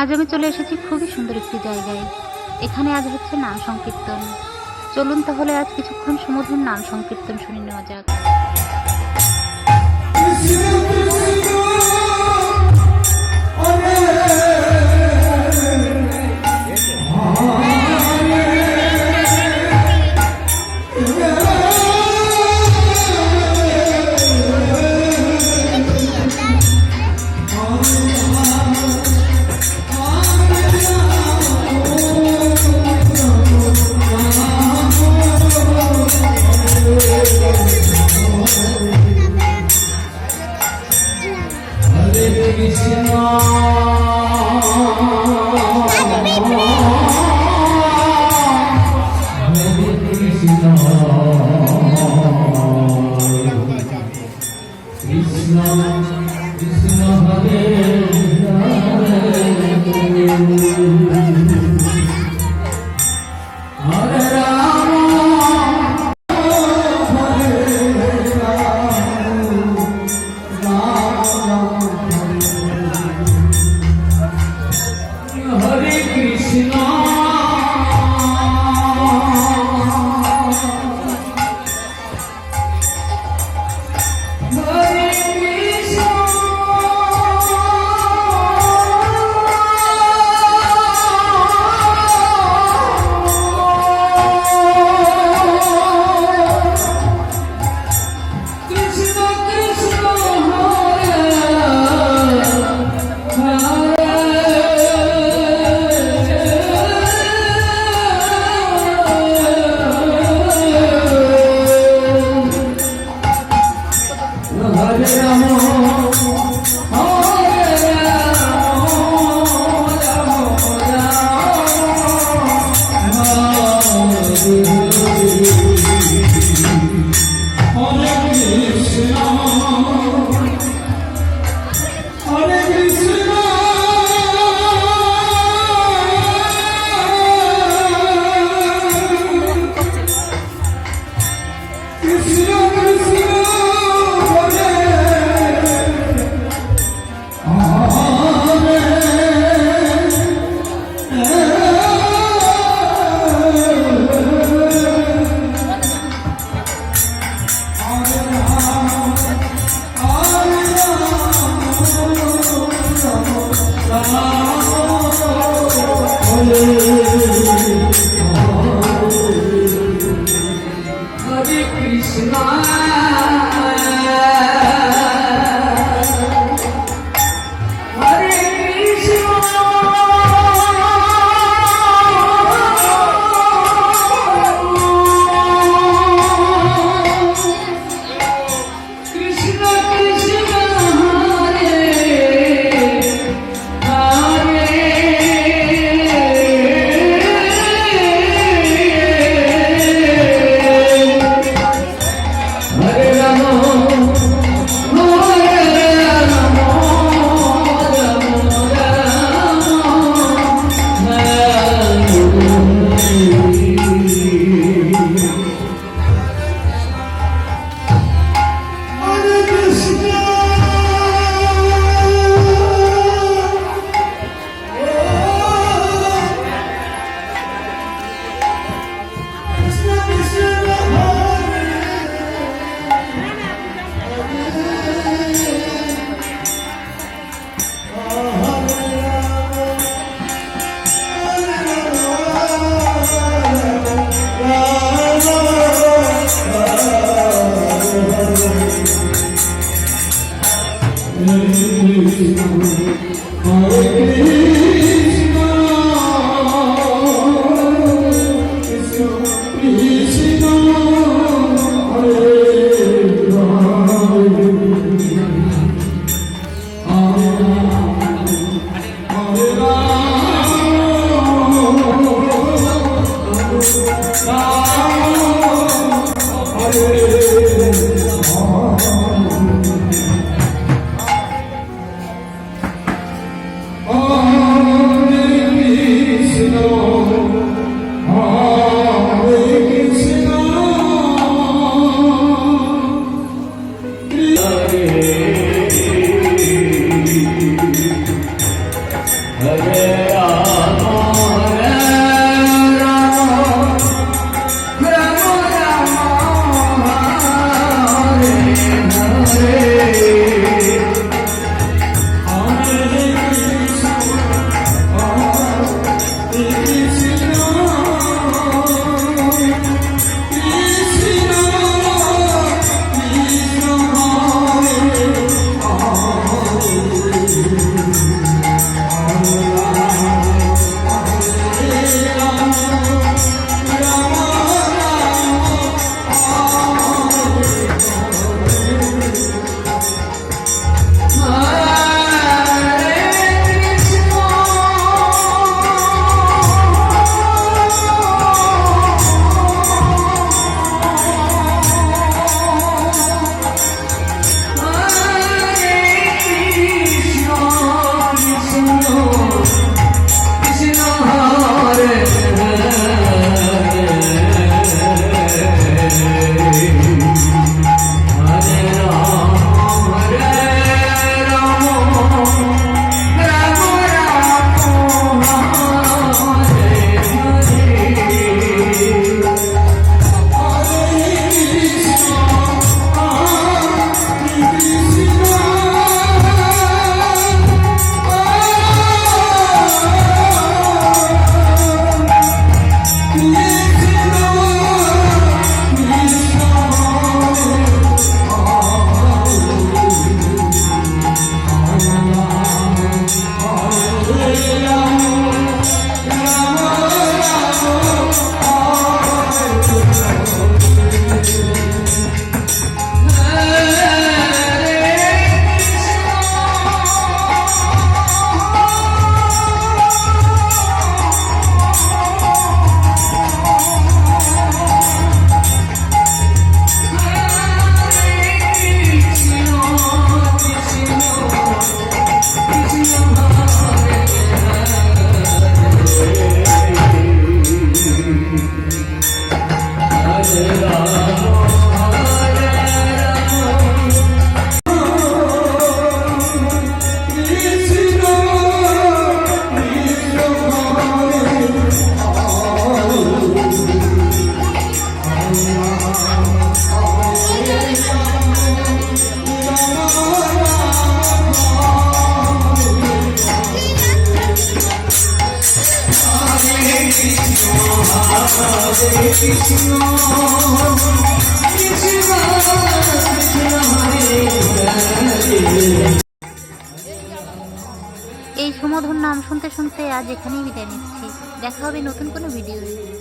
আজ আমি চলে এসেছি খুবই সুন্দর একটি জায়গায়। এখানে আজ হচ্ছে নাম সংকীর্তন। চলুন তাহলে আজ কিছুক্ষণ সমুদ্রের নাম সংকীর্তন শুনে নেওয়া যাক। হরে কৃষ্ণ। এই সমধুর নাম শুনতে শুনতে আজ এখানেই বিদায় নিচ্ছি। দেখা হবে নতুন কোনো ভিডিওয়ে